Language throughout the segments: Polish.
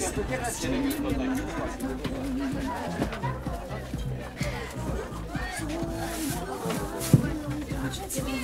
Спокійно, чи не відповідно?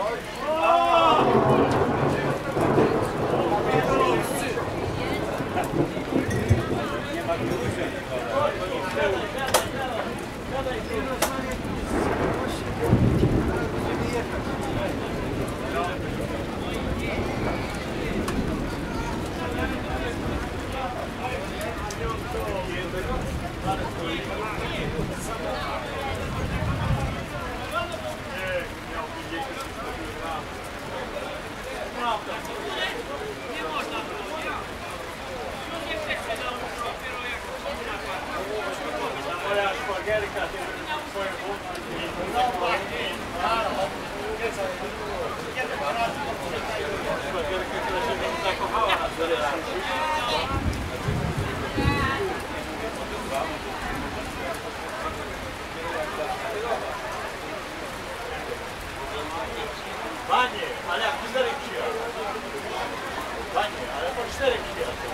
Mark. Panie, ale jak czterech przyjaciół. Panie, ale po czterech przyjaciół.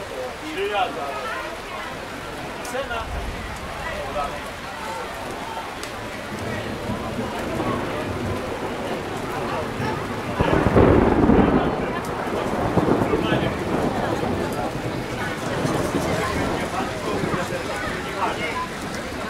Przyjaciół. Cena.